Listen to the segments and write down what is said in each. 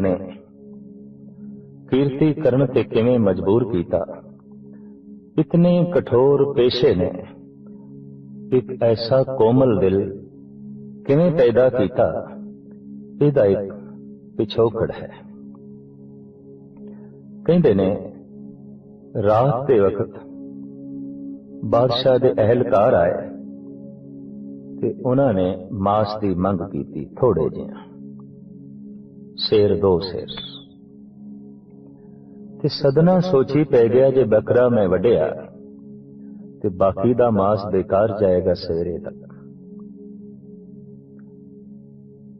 ਨੇ ਕੀਰਤੀ ਕਰਨ ਤੇ ਕਿਵੇਂ ਮਜਬੂਰ ਕੀਤਾ? ਇਤਨੇ ਕਠੋਰ ਪੇਸ਼ੇ ਨੇ। ਇੱਕ ਐਸਾ ਕੋਮਲ ਦਿਲ ਕਿਵੇਂ ਪੈਦਾ ਕੀਤਾ? ਇਹਦਾ ਇੱਕ ਪਿਛੋਕੜ ਹੈ। ਕਹਿੰਦੇ ਨੇ, ਰਾਤ ਦੇ ਵਕਤ ਬਾਦਸ਼ਾਹ ਦੇ ਅਹਿਲਕਾਰ ਆਏ ਤੇ ਉਹਨਾਂ ਨੇ ਮਾਸ ਦੀ ਮੰਗ ਕੀਤੀ ਥੋੜੇ ਜਿਹਾ। ਸ਼ੇਰ ਦੋ ਸ਼ੇਰ। ਤੇ ਸਦਨਾ ਸੋਚੀ ਪੈ ਗਿਆ ਜੇ ਬੱਕਰਾ ਮੈਂ ਵਡਿਆ ਤੇ ਬਾਕੀ ਦਾ ਮਾਸ ਬੇਕਾਰ ਜਾਏਗਾ ਸਵੇਰੇ ਤੱਕ।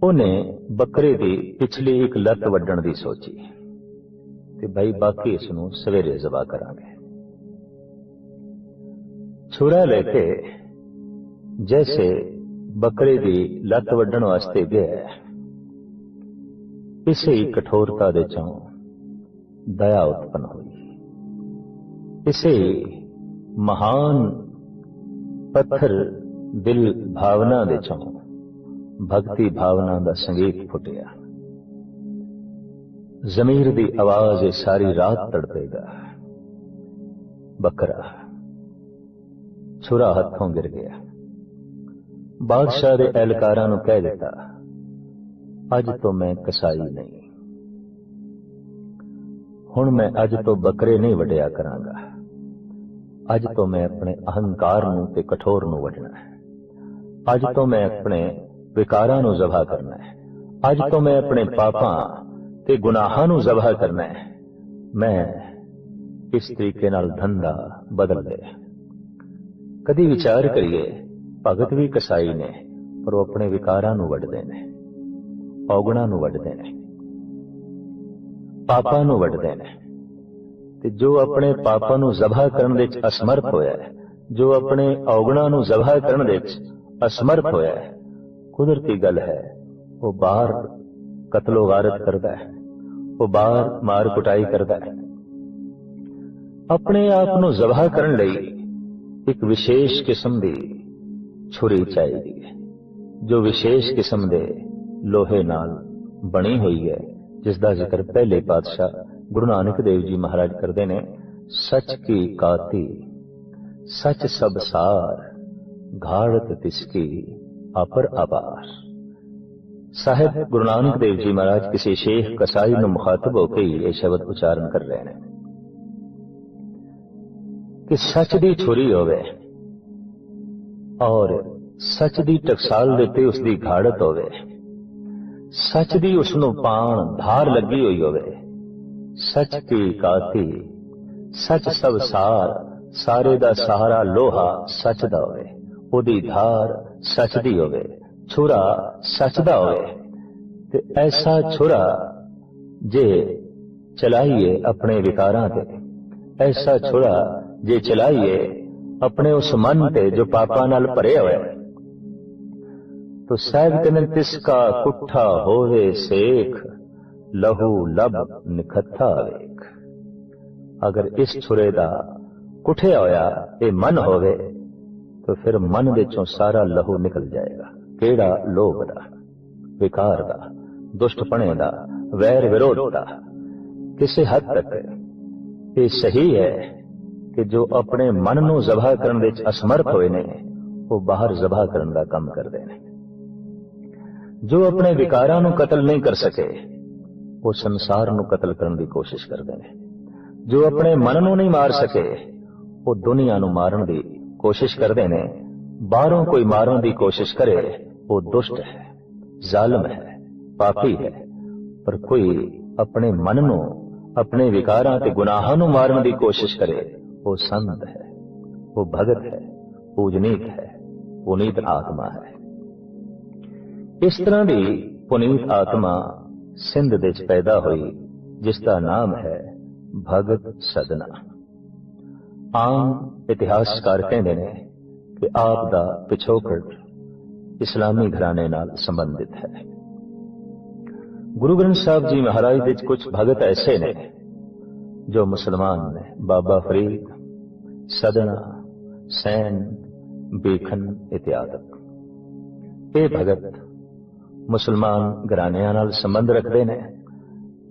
ਉਹਨੇ ਬੱਕਰੇ ਦੀ ਪਿਛਲੀ ਇੱਕ ਲੱਤ ਵੱਢਣ ਦੀ ਸੋਚੀ। ਤੇ ਭਾਈ ਬਾਕੀ ਇਸ ਨੂੰ ਸਵੇਰੇ ਜ਼ਬਾ ਕਰਾਂਗੇ। ਛੁਰਾ ਲੈ ਕੇ ਜੈਸੇ ਬੱਕਰੇ ਦੀ ਲੱਤ ਵੱਢਣ ਵਾਸਤੇ ਗਿਆ ਇਸੇ ਹੀ ਕਠੋਰਤਾ ਦੇ ਚੋਂ ਦਇਆ ਉਤਪਨ ਹੋਈ। ਇਸੇ ਮਹਾਨ ਪੱਥਰ ਦਿਲ ਭਾਵਨਾ ਦੇ ਚੋਂ ਭਗਤੀ ਭਾਵਨਾ ਦਾ ਸੰਗੀਤ ਫੁੱਟਿਆ। ਜ਼ਮੀਰ ਦੀ ਆਵਾਜ਼ ਇਹ ਸਾਰੀ ਰਾਤ ਤੜਪੇਗਾ। ਬੱਕਰਾ ਛੁਰਾ ਹੱਥੋਂ ਗਿਰ ਗਿਆ। ਬਾਦਸ਼ਾਹ ਦੇ ਐਲਕਾਰਾਂ ਨੂੰ ਕਹਿ ਦਿੱਤਾ, ਅੱਜ ਤੋਂ ਮੈਂ ਕਸਾਈ ਨਹੀਂ। ਹੁਣ ਮੈਂ ਅੱਜ ਤੋਂ ਬੱਕਰੇ ਨਹੀਂ ਵਡਿਆ ਕਰਾਂਗਾ। ਅੱਜ ਤੋਂ ਮੈਂ ਆਪਣੇ ਅਹੰਕਾਰ ਨੂੰ ਤੇ ਕਠੋਰ ਨੂੰ ਵਡਣਾ ਹੈ। ਅੱਜ ਤੋਂ ਮੈਂ ਆਪਣੇ ਵਿਕਾਰਾਂ ਨੂੰ ਜ਼ਬਾ ਕਰਨਾ ਹੈ। ਅੱਜ ਤੋਂ ਮੈਂ ਆਪਣੇ ਪਾਪਾਂ ਤੇ ਗੁਨਾਹਾਂ ਨੂੰ ਜ਼ਬਾ ਕਰਨਾ ਹੈ। ਮੈਂ ਇਸ ਤਰੀਕੇ ਨਾਲ ਧੰਦਾ ਬਦਲ ਲਿਆ ਕਦੀ ਵਿਚਾਰ ਕਰੀਏ, ਭਗਤ ਵੀ ਕਸਾਈ ਨੇ, ਪਰ ਉਹ ਆਪਣੇ ਵਿਕਾਰਾਂ ਨੂੰ ਵੱਢਦੇ ਨੇ, ਔਗਣਾ ਨੂੰ ਵੱਢਦੇ ਨੇ, ਪਾਪਾਂ ਨੂੰ ਵੱਢਦੇ ਨੇ। ਤੇ ਜੋ ਆਪਣੇ ਪਾਪਾਂ ਨੂੰ ਜ਼ਬਾ ਕਰਨ ਦੇ ਵਿੱਚ ਅਸਮਰਥ ਹੋਇਆ ਹੈ, ਜੋ ਆਪਣੇ ਔਗਣਾ ਨੂੰ ਜ਼ਬਾ ਕਰਨ ਦੇ ਵਿੱਚ ਅਸਮਰਥ ਹੋਇਆ ਹੈ, ਕੁਦਰਤੀ ਗੱਲ ਹੈ, ਉਹ ਬਾਹਰ ਕਤਲੋ ਗਾਰਤ ਕਰਦਾ ਹੈ, ਉਹ ਬਾਹਰ ਮਾਰ ਕੁਟਾਈ ਕਰਦਾ ਹੈ। ਆਪਣੇ ਆਪ ਨੂੰ ਜ਼ਬਾ ਕਰਨ ਲਈ ਇੱਕ ਵਿਸ਼ੇਸ਼ ਕਿਸਮ ਦੀ ਛੁਰੀ ਚਾਹੀਦੀ ਹੈ, ਜੋ ਵਿਸ਼ੇਸ਼ ਕਿਸਮ ਦੇ ਲੋਹੇ ਨਾਲ ਬਣੀ ਹੋਈ ਹੈ, ਜਿਸ ਦਾ ਜ਼ਿਕਰ ਪਹਿਲੇ ਪਾਤਸ਼ਾਹ ਗੁਰੂ ਨਾਨਕ ਦੇਵ ਜੀ ਮਹਾਰਾਜ ਕਰਦੇ ਨੇ, ਸੱਚ ਕੀ ਕਾਤੀ, ਸੱਚ ਸਬਸਾਰ ਘਾੜਤ ਤਿਸਕੀ ਅਪਰ। ਅਬਾਰ ਸਾਹਿਬ ਗੁਰੂ ਨਾਨਕ ਦੇਵ ਜੀ ਮਹਾਰਾਜ ਕਿਸੇ ਸ਼ੇਖ ਕਸਾਈ ਨੂੰ ਮੁਖਾਤਬ ਹੋ ਕੇ ਇਹ ਸ਼ਬਦ ਉਚਾਰਨ ਕਰ ਰਹੇ ਨੇ ਕਿ ਸੱਚ ਦੀ ਛੁਰੀ ਹੋਵੇ ਔਰ ਸੱਚ ਦੀ ਟਕਸਾਲ ਦੇ ਤੇ ਉਸ ਦੀ ਘਾੜਤ ਹੋਵੇ ਸੱਚ ਦੀ ਉਸ ਨੂੰ ਪਾਣ ਧਾਰ ਲੱਗੀ ਹੋਈ ਹੋਵੇ ਸੱਚ ਕੀ ਕਾਤੀ ਸੱਚ ਸਭ ਸਾਰ ਸਾਰੇ ਦਾ ਸਹਾਰਾ ਲੋਹਾ ਸੱਚ ਦਾ ਹੋਵੇ ਉਹਦੀ ਧਾਰ ਸੱਚ ਦੀ ਹੋਵੇ ਛੁਰਾ ਸੱਚਦਾ ਹੋਵੇ ਤੇ ਐਸਾ ਛੁਰਾ ਜੇ ਚਲਾਈਏ ਆਪਣੇ ਵਿਕਾਰਾਂ ਤੇ, ਐਸਾ ਛੁਰਾ ਜੇ ਚਲਾਈਏ ਆਪਣੇ ਉਸ ਮਨ ਤੇ ਜੋ ਪਾਪਾਂ ਨਾਲ ਭਰੇ ਹੋਏ, ਤੋ ਸਾਹਿਬ ਕਹਿੰਦੇ ਤਿਸ ਕਾ ਕੁੱਠਾ ਹੋਵੇ ਸੇਖ, ਲਹੂ ਲਬ ਨਿਖੱਥਾ ਵੇਖ। ਅਗਰ ਇਸ ਛੁਰੇ ਦਾ ਕੁੱਠਿਆ ਹੋਇਆ, ਇਹ ਮਨ ਹੋਵੇ, ਤਾਂ ਫਿਰ ਮਨ ਵਿੱਚੋਂ ਸਾਰਾ ਲਹੂ ਨਿਕਲ ਜਾਏਗਾ। ਕਿਹੜਾ ਲੋਭ ਦਾ? ਵਿਕਾਰ ਦਾ, ਦੁਸ਼ਟਪਣੇ ਦਾ, ਵੈਰ ਵਿਰੋਧ ਦਾ? ਕਿਸੇ ਹੱਦ ਤੱਕ ਇਹ ਸਹੀ ਹੈ ਕਿ ਜੋ ਆਪਣੇ ਮਨ ਨੂੰ ਜ਼ਬਾ ਕਰਨ ਵਿੱਚ ਅਸਮਰਥ ਹੋਏ ਨੇ, ਉਹ ਬਾਹਰ ਜ਼ਬਾ ਕਰਨ ਦਾ ਕੰਮ ਕਰਦੇ ਨੇ। ਜੋ ਆਪਣੇ ਵਿਕਾਰਾਂ ਨੂੰ ਕਤਲ ਨਹੀਂ ਕਰ ਸਕੇ, ਉਹ ਸੰਸਾਰ ਨੂੰ ਕਤਲ ਕਰਨ ਦੀ ਕੋਸ਼ਿਸ਼ ਕਰਦੇ ਨੇ। ਜੋ ਆਪਣੇ ਮਨ ਨੂੰ ਨਹੀਂ ਮਾਰ ਸਕੇ, ਉਹ ਦੁਨੀਆ ਨੂੰ ਮਾਰਨ ਦੀ ਕੋਸ਼ਿਸ਼ ਕਰਦੇ ਨੇ, ਬਾਹਰੋਂ ਕੋਈ ਮਾਰਨ ਦੀ ਕੋਸ਼ਿਸ਼ ਕਰੇ ਉਹ ਦੁਸ਼ਟ ਹੈ ਜ਼ਾਲਮ ਹੈ ਪਾਪੀ ਹੈ ਪਰ ਕੋਈ ਆਪਣੇ ਮਨ ਨੂੰ ਆਪਣੇ ਵਿਕਾਰਾਂ ਤੇ ਗੁਨਾਹਾਂ ਨੂੰ ਮਾਰਨ ਦੀ ਕੋਸ਼ਿਸ਼ ਕਰੇ ਉਹ ਸੰਤ ਹੈ ਉਹ ਭਗਤ ਹੈ ਪੂਜਨੀਕ ਹੈ ਪੁਨੀਤ ਆਤਮਾ ਹੈ ਇਸ ਤਰ੍ਹਾਂ ਦੀ ਪੁਨੀਤ ਆਤਮਾ ਸਿੰਧ ਦੇ ਵਿੱਚ ਪੈਦਾ ਹੋਈ ਜਿਸ ਦਾ ਨਾਮ ਹੈ ਭਗਤ ਸਦਨਾ ਆਮ ਇਤਿਹਾਸਕਾਰ ਕਹਿੰਦੇ ਨੇ ਕਿ ਆਪ ਦਾ ਪਿਛੋਕੜ ਇਸਲਾਮੀ ਘਰਾਣੇ ਨਾਲ ਸੰਬੰਧਿਤ ਹੈ। ਗੁਰੂ ਗ੍ਰੰਥ ਸਾਹਿਬ ਜੀ ਮਹਾਰਾਜ ਦੇ ਕੁਝ ਭਗਤ ਐਸੇ ਨੇ, ਜੋ ਮੁਸਲਮਾਨ ਨੇ। ਬਾਬਾ ਫਰੀਦ ਸਦਨਾ ਸੈਨ, ਬੇਖਨ ਇਤਿਆਦਿ। ਇਹ ਭਗਤ ਮੁਸਲਮਾਨ ਘਰਾਣਿਆਂ ਨਾਲ ਸੰਬੰਧ ਰੱਖਦੇ ਨੇ,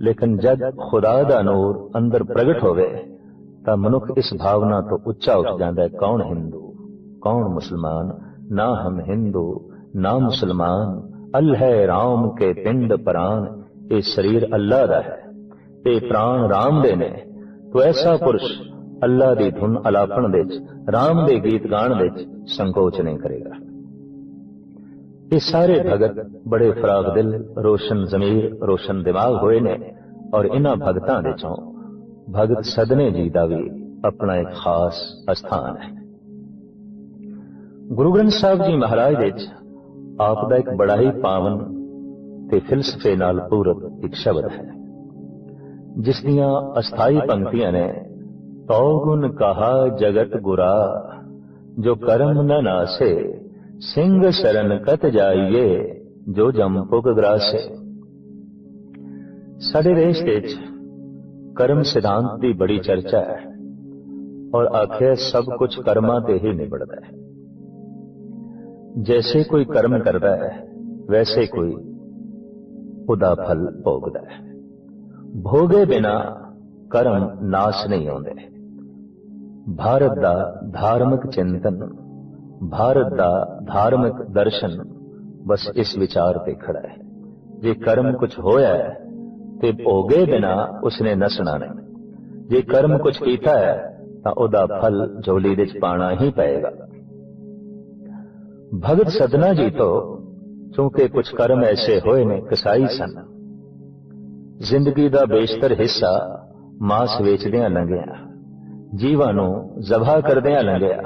ਲੇਕਿਨ ਜਦ ਖੁਦਾ ਦਾ ਨੂਰ ਅੰਦਰ ਪ੍ਰਗਟ ਹੋਵੇ, ਤਾਂ ਮਨੁੱਖ ਇਸ ਭਾਵਨਾ ਤੋਂ ਉੱਚਾ ਉੱਠ ਜਾਂਦਾ ਹੈ, ਕੌਣ ਹਿੰਦੂ, ਕੌਣ ਮੁਸਲਮਾਨ, ਨਾ ਹਮ ਹਿੰਦੂ ਨਾ ਮੁਸਲਮਾਨ ਅਲ ਹੈ ਰਾਮ ਕੇ ਪਿੰਡ ਪ੍ਰਾਨ, ਇਹ ਸਰੀਰ ਅੱਲਾ ਦਾ ਹੈ। ਤੇ ਪ੍ਰਾਨ ਰਾਮ ਦੇ ਨੇ। ਤੋ ਐਸਾ ਪੁਰਸ਼ ਅੱਲਾ ਦੀ ਧੁਨ ਅਲਾਪਣ ਵਿੱਚ, ਰਾਮ ਦੇ ਗੀਤ ਗਾਣ ਵਿੱਚ ਸੰਕੋਚ ਨਹੀਂ ਕਰੇਗਾ। ਇਹ ਸਾਰੇ ਭਗਤ ਬੜੇ ਫਰਾਗ ਦਿਲ, ਰੋਸ਼ਨ ਜ਼ਮੀਰ, ਰੋਸ਼ਨ ਦਿਮਾਗ ਹੋਏ ਨੇ ਔਰ ਇਹਨਾਂ ਭਗਤਾਂ ਦੇ ਚੋਂ ਭਗਤ ਸਦਨੇ ਜੀ ਦਾ ਵੀ ਆਪਣਾ ਇੱਕ ਖਾਸ ਅਸਥਾਨ ਹੈ। ਗੁਰੂ ਗ੍ਰੰਥ ਸਾਹਿਬ ਜੀ ਮਹਾਰਾਜ ਵਿੱਚ ਆਪ ਦਾ ਇੱਕ ਬੜਾ ਹੀ ਪਾਵਨ ਤੇ ਫਿਲਸਫੇ ਨਾਲ ਪੂਰਤ ਇੱਕ ਸ਼ਬਦ ਹੈ, ਜਿਸ ਦੀਆਂ ਅਸਥਾਈ ਪੰਕਤੀਆਂ ਨੇ ਤਉ ਗੁਣ ਕਹਾ ਜਗਤ ਗੁਰਾ, ਜੋ ਕਰਮ ਨ ਨਾਸੇ, ਸਿੰਘ ਸ਼ਰਨ ਕਤ ਜਾਈਏ, ਜੋ ਜਮ ਪੁਗ ਗਰਾਸੇ। ਸਾਡੇ ਦੇਸ਼ ਵਿੱਚ ਕਰਮ ਸਿਧਾਂਤ ਦੀ ਬੜੀ ਚਰਚਾ ਹੈ ਔਰ ਆਖਿਰ ਸਭ ਕੁਝ ਕਰਮਾਂ ਤੇ ਹੀ ਨਿਬੜਦਾ ਹੈ। ਜੈਸੇ ਕੋਈ ਕਰਮ ਕਰਦਾ ਹੈ ਵੈਸੇ ਕੋਈ ਉਹਦਾ ਫਲ ਭੋਗਦਾ ਹੈ ਭੋਗੇ ਬਿਨਾ ਕਰਮ ਨਾਸ ਨਹੀਂ ਹੁੰਦੇ ਭਾਰਤ ਦਾ ਧਾਰਮਿਕ ਚਿੰਤਨ ਭਾਰਤ ਦਾ ਧਾਰਮਿਕ ਦਰਸ਼ਨ ਬਸ ਇਸ ਵਿਚਾਰ ਤੇ ਖੜਾ ਹੈ ਜੇ ਕਰਮ ਕੁਝ ਹੋਇਆ ਹੈ ਤੇ ਭੋਗੇ ਬਿਨਾ ਉਸਨੇ ਨਸਣਾ ਨਹੀਂ ਜੇ ਕਰਮ ਕੁਝ ਕੀਤਾ ਹੈ ਤਾਂ ਉਹਦਾ ਫਲ ਝੋਲੀ ਵਿੱਚ ਪਾਣਾ ਹੀ ਪਏਗਾ ਭਗਤ ਸਦਨਾ ਜੀ ਤੋਂ ਕਿਉਂਕਿ ਕੁਝ ਕਰਮ ਐਸੇ ਹੋਏ ਨੇ ਕਸਾਈ ਸਨ। ਜ਼ਿੰਦਗੀ ਦਾ ਬੇਸ਼ਤਰ ਹਿੱਸਾ ਮਾਸ ਵੇਚਦਿਆਂ ਲੰਘਿਆ। ਜੀਵਾਂ ਨੂੰ ਜ਼ਬਾ ਕਰਦਿਆਂ ਲੰਘਿਆ।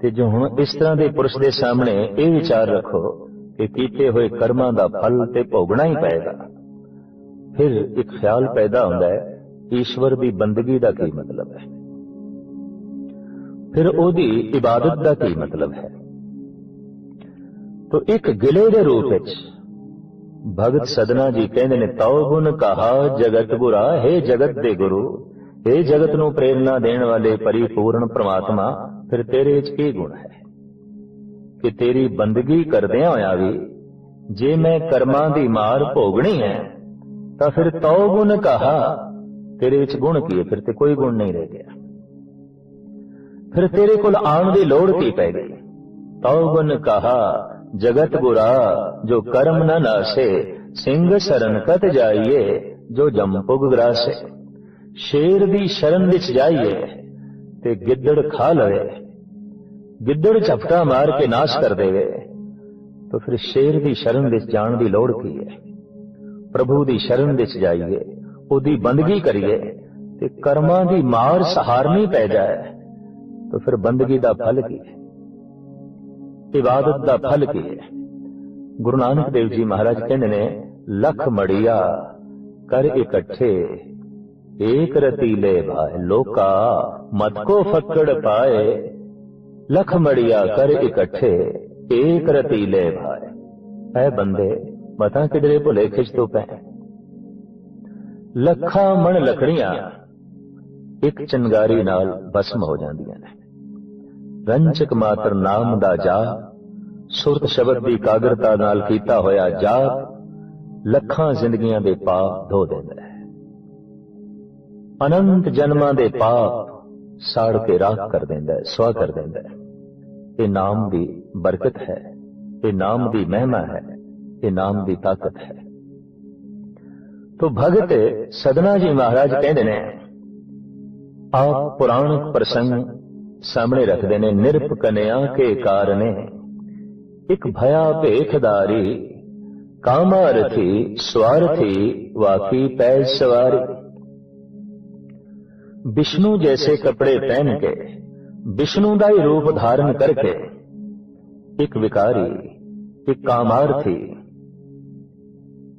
ਤੇ ਜੋ ਹੁਣ ਇਸ ਤਰ੍ਹਾਂ ਦੇ ਪੁਰਸ਼ ਦੇ ਸਾਹਮਣੇ ਇਹ ਵਿਚਾਰ ਰੱਖੋ ਕਿ ਕੀਤੇ ਹੋਏ ਕਰਮਾਂ ਦਾ ਫਲ ਤੇ ਭੋਗਣਾ ਹੀ ਪਏਗਾ। ਫਿਰ ਇੱਕ ਖਿਆਲ ਪੈਦਾ ਹੁੰਦਾ ਹੈ ਈਸ਼ਵਰ ਦੀ ਬੰਦਗੀ ਦਾ ਕੀ ਮਤਲਬ ਹੈ? ਫਿਰ ਉਹਦੀ ਇਬਾਦਤ ਦਾ ਕੀ ਮਤਲਬ ਹੈ? ਤੋ ਇੱਕ ਗਿਲੇ ਦੇ ਰੂਪ ਵਿੱਚ। ਭਗਤ ਸਦਨਾ ਜੀ ਕਹਿੰਦੇ ਨੇ ਤਉ ਗੁਣ ਕਹਾ ਜਗਤ ਗੁਰਾ ਹੈ ਜਗਤ ਦੇ ਗੁਰੂ ਇਹ ਜਗਤ ਨੂੰ ਪ੍ਰੇਰਣਾ ਦੇਣ ਵਾਲੇ ਪਰਿਪੂਰਨ ਪ੍ਰਮਾਤਮਾ ਫਿਰ ਤੇਰੇ ਵਿੱਚ ਕੀ ਗੁਣ ਹੈ? ਕਿ ਤੇਰੀ ਬੰਦਗੀ ਕਰਦਿਆਂ ਹੋਇਆ ਵੀ ਜੇ ਮੈਂ ਕਰਮਾਂ ਦੀ ਮਾਰ ਭੋਗਣੀ ਹੈ ਤਾਂ ਫਿਰ ਤਉ ਗੁਣ ਕਹਾ। ਤੇਰੇ ਵਿੱਚ ਗੁਣ ਕੀ ਹੈ? ਫਿਰ ਤੇ ਕੋਈ ਗੁਣ ਨਹੀਂ ਰਹਿ ਗਿਆ। ਫਿਰ ਤੇਰੇ ਕੋਲ ਆਉਣ ਦੀ ਲੋੜ ਕੀ ਪੈ ਗਈ? ਤਉ ਗੁਣ ਕਹਾ ਜਗਤ ਗੁਰਾ ਜੋ ਕਰਮ ਨ ਨਾਸੇ, ਸਿੰਘ ਸ਼ਰਨ ਕਤ ਜਾਈਏ, ਜੋ ਜਮ ਪੁਗ ਗਰਾਸੇ। ਸ਼ੇਰ ਦੀ ਸ਼ਰਨ ਵਿੱਚ ਜਾਈਏ, ਤੇ ਗਿੱਦੜ ਖਾ ਲਵੇ। ਗਿੱਦੜ ਝਪਟਾ ਮਾਰ ਕੇ ਨਾਸ਼ ਕਰ ਦੇਵੇ। ਤਾਂ ਫਿਰ ਸ਼ੇਰ ਦੀ ਸ਼ਰਨ ਵਿੱਚ ਜਾਣ ਦੀ ਲੋੜ ਕੀ ਹੈ? ਪ੍ਰਭੂ ਦੀ ਸ਼ਰਨ ਵਿੱਚ ਜਾਈਏ, ਉਹਦੀ ਬੰਦਗੀ ਕਰੀਏ, ਤੇ ਕਰਮਾਂ ਦੀ ਮਾਰ ਸਹਾਰਨੀ ਪੈ ਜਾਏ, ਤਾਂ ਫਿਰ ਬੰਦਗੀ ਦਾ ਫਲ ਕੀ ਹੈ? ਇਬਾਦਤ ਦਾ ਫਲ ਕੀ ਹੈ? ਗੁਰੂ ਨਾਨਕ ਦੇਵ ਜੀ ਮਹਾਰਾਜ ਕਹਿੰਦੇ ਨੇ, ਲੱਖ ਮੜੀਆ ਕਰ ਇਕੱਠੇ, ਏਕ ਰਤੀਲੇ ਭਾਏ ਲੋਕਾ, ਮਤ ਕੋ ਫੱਕੜ ਪਾਏ, ਲੱਖ ਮੜੀਆ ਕਰ ਇਕੱਠੇ, ਏਕ ਰਤੀਲੇ ਭਾਏ ਐ ਬੰਦੇ ਮਤਾਂ ਕਿਧਰੇ ਭੁਲੇ ਖਿੱਚ ਤੋਂ ਪੈ। ਲੱਖਾਂ ਮਣ ਲਕੜੀਆਂ ਇੱਕ ਚੰਗਾਰੀ ਨਾਲ ਭਸਮ ਹੋ ਜਾਂਦੀਆਂ ਨੇ। ਰੰਚਕ ਮਾਤਰ ਨਾਮ ਦਾ ਜਾ ਸੁਰਤ ਸ਼ਬਦ ਦੀ ਕਾਗਰਤਾ ਨਾਲ ਕੀਤਾ ਹੋਇਆ ਜਾਪ ਲੱਖਾਂ ਜ਼ਿੰਦਗੀਆਂ ਦੇ ਪਾਪ ਧੋ ਦਿੰਦਾ ਹੈ। ਅਨੰਤ ਜਨਮਾਂ ਦੇ ਪਾਪ ਸਾੜ ਕੇ ਰਾਖ ਕਰ ਦਿੰਦਾ ਹੈ ਸਵਾ ਕਰ ਦਿੰਦਾ ਹੈ। ਇਹ ਨਾਮ ਦੀ ਬਰਕਤ ਹੈ, ਇਹ ਨਾਮ ਦੀ ਮਹਿਮਾ ਹੈ, ਇਹ ਨਾਮ ਦੀ ਤਾਕਤ ਹੈ। ਤੋ ਭਗਤ ਸਦਨਾ ਜੀ ਮਹਾਰਾਜ ਕਹਿੰਦੇ ਨੇ, ਆਪ ਪੁਰਾਣਕ ਪ੍ਰਸੰਗ ਸਾਹਮਣੇ ਰੱਖਦੇ ਨੇ ਨਿਰਪ ਕਨਿਆ ਕੇ ਕਾਰਨੇ। ਇੱਕ ਭਇਆ ਭੇਖਦਾਰੀ ਕਾਮਾਰਥੀ ਸਵਾਰਥੀ ਵਾਕੀ ਪੈ ਸਵਾਰੀ। ਵਿਸ਼ਨੂੰ ਜੈਸੇ ਕੱਪੜੇ ਪਹਿਨ ਕੇ ਵਿਸ਼ਨੂੰ ਦਾ ਹੀ ਰੂਪ ਧਾਰਨ ਕਰਕੇ, ਇੱਕ ਵਿਕਾਰੀ, ਇੱਕ ਕਾਮਾਰਥੀ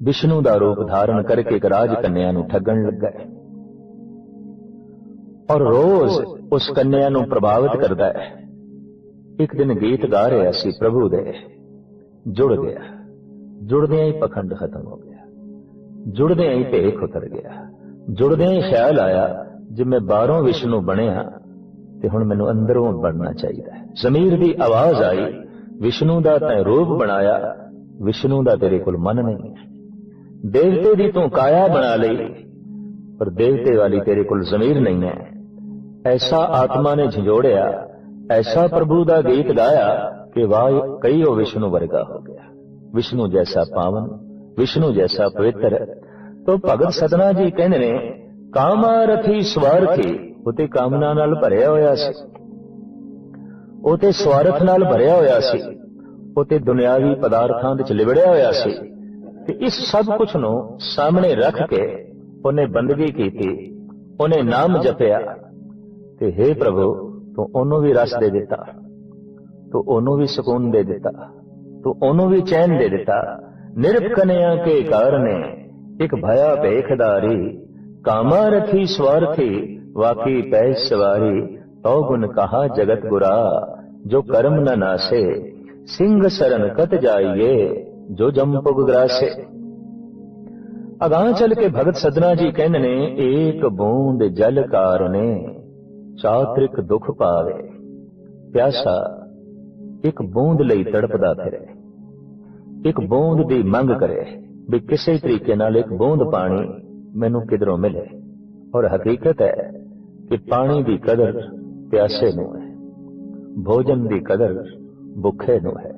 ਵਿਸ਼ਨੂੰ ਦਾ ਰੂਪ ਧਾਰਨ ਕਰਕੇ ਇੱਕ ਰਾਜ ਕੰਨਿਆ ਨੂੰ ਠੱਗਣ ਲੱਗਾ ਔਰ ਰੋਜ਼ ਉਸ ਕੰਨਿਆ ਨੂੰ ਪ੍ਰਭਾਵਿਤ ਕਰਦਾ ਹੈ। ਇੱਕ ਦਿਨ ਗੀਤ ਗਾ ਰਿਹਾ ਸੀ ਪ੍ਰਭੂ ਦੇ। ਜੁੜ ਗਿਆ। ਜੁੜਦਿਆਂ ਹੀ ਪਖੰਡ ਖਤਮ ਹੋ ਗਿਆ। ਜੁੜਦਿਆਂ ਹੀ ਭੇਖ ਉਤਰ ਗਿਆ। ਜੁੜਦਿਆਂ ਹੀ ਖਿਆਲ ਆਇਆ, ਜੇ ਮੈਂ ਬਾਹਰੋਂ ਵਿਸ਼ਨੂੰ ਬਣਿਆ, ਤੇ ਹੁਣ ਮੈਨੂੰ ਅੰਦਰੋਂ ਬਣਨਾ ਚਾਹੀਦਾ ਹੈ। ਜ਼ਮੀਰ ਦੀ ਆਵਾਜ਼ ਆਈ, ਵਿਸ਼ਨੂੰ ਦਾ ਤੈਂ ਰੂਪ ਬਣਾਇਆ, ਵਿਸ਼ਨੂੰ ਦਾ ਤੇਰੇ ਕੋਲ ਮਨ ਨਹੀਂ ਹੈ। ਦੇਵਤੇ ਦੀ ਤੂੰ ਕਾਇਆ ਬਣਾ ਲਈ, ਪਰ ਦੇਵਤੇ ਵਾਲੀ ਤੇਰੇ ਕੋਲ ਜ਼ਮੀਰ ਨਹੀਂ ਹੈ। ਐਸਾ ਆਤਮਾ ਨੇ ਝੰਜੋੜਿਆ ਐਸਾ ਪ੍ਰਭੂ ਦਾ ਗੀਤ ਗਾਇਆ ਕਿ ਵਾਹ ਕਈ ਉਹ ਵਿਸ਼ਨੂੰ ਵਰਗਾ ਹੋ ਗਿਆ ਵਿਸ਼ਨੂੰ ਜੈਸਾ ਪਾਵਨ ਵਿਸ਼ਨੂੰ ਜੈਸਾ ਪਵਿੱਤਰ ਤੋ ਭਗਤ ਸਦਨਾ ਜੀ ਕਹਿੰਦੇ ਨੇ ਕਾਮਾ ਰਥੀ ਸਵਾਰਥੀ ਉਤੇ ਕਾਮਨਾ ਨਾਲ ਭਰਿਆ ਹੋਇਆ ਸੀ ਉਤੇ ਸਵਾਰਥ ਨਾਲ ਭਰਿਆ ਹੋਇਆ ਸੀ ਉਤੇ ਦੁਨਿਆਵੀ ਪਦਾਰਥਾਂ ਵਿੱਚ ਲਿਬੜਿਆ ਹੋਇਆ ਸੀ ਤੇ ਇਸ ਸਭ ਕੁਝ ਨੂੰ ਸਾਹਮਣੇ ਰੱਖ ਕੇ ਉਹਨੇ ਬੰਦਗੀ ਕੀਤੀ ਉਹਨੇ ਨਾਮ ਜਪਿਆ ਤੇ हे ਪ੍ਰਭੂ ਤੂੰ ਉਹਨੂੰ ਵੀ ਰਸ ਦੇ ਦਿੱਤਾ। ਤੂੰ ਉਹਨੂੰ ਵੀ ਸਕੂਨ ਦੇ ਦਿੱਤਾ। ਤੂੰ ਉਹਨੂੰ ਵੀ ਚੈਨ ਦੇ ਦਿੱਤਾ। ਨਿਰਪਕਨਿਆ ਕੇ ਕਾਰਨੇ, ਇੱਕ ਭਇਆ ਭੇਖਦਾਰੀ, ਕਾਮਾ ਰਖੀ ਸਵਾਰਥੀ ਵਾਕੀ ਪੈ ਸਵਾਰੀ, ਤਉ ਗੁਣ ਕਹਾ ਜਗਤ ਗੁਰਾ, ਜੋ ਕਰਮ ਨ ਨਾਸੇ, ਸਿੰਘ ਸਰਨ ਕਤ ਜਾਈਏ, ਜੋ ਜੰਪੁਗ ਗਰਾਸੇ। ਅਗਾਹ ਚਲ ਕੇ ਭਗਤ ਸਦਨਾ ਜੀ ਕਹਿੰਦੇ ਨੇ, ਏਕ ਬੂੰਦ ਜਲ ਕਾਰਨੇ ਚਾਤ੍ਰਿਕ ਦੁੱਖ ਪਾਵੇ, ਪਿਆਸਾ ਇੱਕ ਬੂੰਦ ਲਈ ਤੜਪਦਾ ਫਿਰੇ। ਇੱਕ ਬੂੰਦ ਦੀ ਮੰਗ ਕਰੇ ਵੀ ਕਿਸੇ ਤਰੀਕੇ ਨਾਲ ਇੱਕ ਬੂੰਦ ਪਾਣੀ ਮੈਨੂੰ ਕਿਧਰੋਂ ਮਿਲੇ। ਔਰ ਹਕੀਕਤ ਹੈ ਕਿ ਪਾਣੀ ਦੀ ਕਦਰ ਪਿਆਸੇ ਨੂੰ ਹੈ, ਭੋਜਨ ਦੀ ਕਦਰ ਭੁੱਖੇ ਨੂੰ ਹੈ,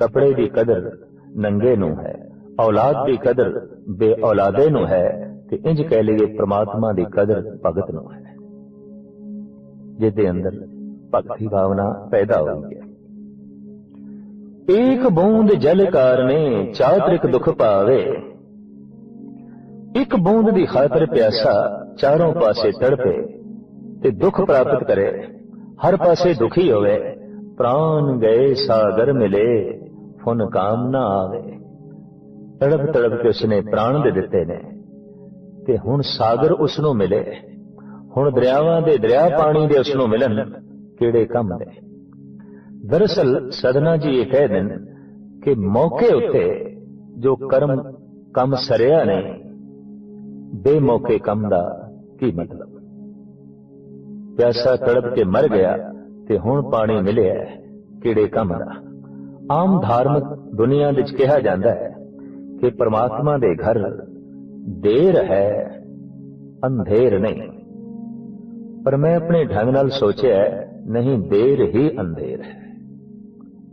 ਕਪੜੇ ਦੀ ਕਦਰ ਨੰਗੇ ਨੂੰ ਹੈ, ਔਲਾਦ ਦੀ ਕਦਰ ਬੇ ਔਲਾਦੇ ਨੂੰ ਹੈ ਤੇ ਇੰਜ ਕਹਿ ਲਈਏ ਪ੍ਰਮਾਤਮਾ ਦੀ ਕਦਰ ਭਗਤ ਨੂੰ ਹੈ। ਜਿਹਦੇ ਅੰਦਰ ਭਗਤੀ ਭਾਵਨਾ ਪੈਦਾ ਹੋਈ ਹੈ। ਇੱਕ ਬੂੰਦ ਜਲ ਕਾਰਨੇ ਚਾਤ੍ਰਿਕ ਦੁਖ ਪਾਵੇ। ਇੱਕ ਬੂੰਦ ਦੀ ਖਾਤਰ ਪਿਆਸਾ ਚਾਰੋਂ ਪਾਸੇ ਤੜਪੇ ਤੇ ਦੁੱਖ ਪ੍ਰਾਪਤ ਕਰੇ। ਹਰ ਪਾਸੇ ਦੁਖੀ ਹੋਵੇ, ਪ੍ਰਾਨ ਗਏ ਸਾਗਰ ਮਿਲੇ, ਫੁਨ ਕਾਮ ਨਾ ਆਵੇ। ਤੜਪ ਤੜਪ ਕੇ ਉਸਨੇ ਪ੍ਰਾਣ ਦੇ ਦਿੱਤੇ ਨੇ ਤੇ ਹੁਣ ਸਾਗਰ ਉਸ ਨੂੰ ਮਿਲੇ। ਹੁਣ ਦਰਿਆਵਾਂ ਦੇ ਦਰਿਆ ਪਾਣੀ ਦੇ ਉਸ ਨੂੰ ਮਿਲਣ ਕਿਹੜੇ ਕੰਮ ਨੇ ਦਰਅਸਲ ਸਦਨਾ ਜੀ ਇਹ ਕਹਿ ਦੇਣ ਕਿ ਮੌਕੇ ਉੱਤੇ ਜੋ ਕਰਮ ਕੰਮ ਸਰਿਆ ਨਹੀਂ ਬੇਮੌਕੇ ਕੰਮ ਦਾ ਕੀ ਮਤਲਬ? ਪਿਆਸਾ ਤੜਪ ਕੇ ਮਰ ਗਿਆ ਤੇ ਹੁਣ ਪਾਣੀ ਮਿਲਿਆ ਕਿਹੜੇ ਕੰਮ ਦਾ? ਆਮ ਧਾਰਮਿਕ ਦੁਨੀਆ ਵਿੱਚ ਕਿਹਾ ਜਾਂਦਾ ਹੈ ਕਿ ਪ੍ਰਮਾਤਮਾ ਦੇ ਘਰ ਦੇਰ ਹੈ, ਅੰਧੇਰ ਨਹੀਂ। ਪਰ ਮੈਂ ਆਪਣੇ ਢੰਗ ਨਾਲ ਸੋਚਿਆ ਨਹੀਂ ਦੇਰ ਹੀ ਅੰਧੇਰ ਹੈ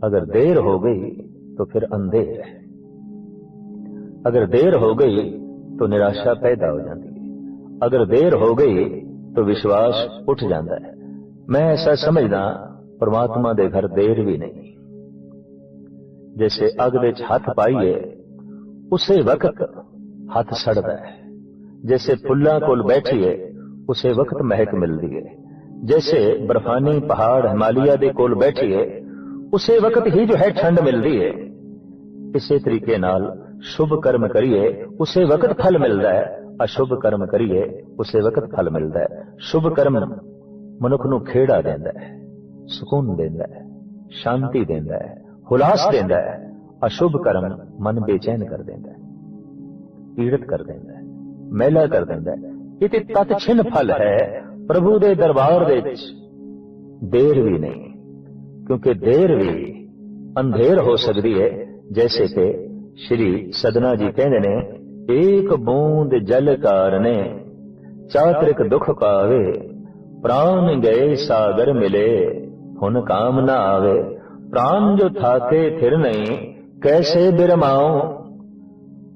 अगर देर हो गई तो फिर अंधेर है अगर देर हो गई तो निराशा पैदा हो जाती है अगर देर हो गई तो विश्वास उठ जाता है मैं ऐसा समझदा परमात्मा दे घर देर भी नहीं जैसे अग विच हथ पाइए उसे वक्त हथ सड़दा है जैसे फुल्लां कोल बैठिए उसे वक्त महक मिलती है जैसे बर्फानी पहाड़ हिमालय ਦੇ ਕੋਲ ਬੈਠੀਏ ਉਸੇ ਵਕਤ ਹੀ ਜੋ ਹੈ ਠੰਡ ਮਿਲਦੀ ਹੈ ਇਸੇ ਤਰੀਕੇ ਨਾਲ ਸ਼ੁਭ ਕਰਮ ਕਰੀਏ ਉਸੇ ਵਕਤ ਫਲ ਮਿਲਦਾ ਹੈ ਅਸ਼ੁਭ ਕਰਮ ਕਰੀਏ ਉਸੇ ਵਕਤ ਫਲ ਮਿਲਦਾ ਹੈ ਸ਼ੁਭ ਕਰਮ ਮਨੁੱਖ ਨੂੰ ਖੇੜਾ ਦਿੰਦਾ ਹੈ ਸਕੂਨ ਦਿੰਦਾ ਹੈ ਸ਼ਾਂਤੀ ਦਿੰਦਾ ਹੈ ਹੁਲਾਸ ਦਿੰਦਾ ਹੈ ਅਸ਼ੁਭ ਕਰਮ ਮਨ ਬੇਚੈਨ ਕਰ ਦਿੰਦਾ ਹੈ ਪੀੜਤ ਕਰ ਦਿੰਦਾ ਹੈ ਮਹਿਲਾ ਕਰ ਦਿੰਦਾ ਹੈ ਇਤੇ ਤਤ ਛਿਨ ਫਲ ਹੈ ਪ੍ਰਭੂ ਦੇ ਦਰਬਾਰ ਦੇ ਵਿੱਚ। ਦੇਰ ਵੀ ਨਹੀਂ, ਕਿਉਂਕਿ ਦੇਰ ਵੀ ਅੰਧੇਰ ਹੋ ਸਕਦੀ ਹੈ, ਜੈਸੇ ਕਿ ਸ਼੍ਰੀ ਸਦਨਾ ਜੀ ਕਹਿੰਦੇ ਨੇ, ਏਕ ਬੂੰਦ ਜਲ ਕਾਰਨੇ, ਚਾਤਰਿਕ ਦੁਖ ਪਾਵੇ, ਪ੍ਰਾਨ ਗਏ ਸਾਗਰ ਮਿਲੇ, ਹੁਣ ਕਾਮ ਨਾ ਆਵੇ, ਪ੍ਰਾਨ ਜੋ ਥਾਕੇ ਥਿਰ ਨਹੀਂ, ਕੈਸੇ ਬਿਰਮਾਉ।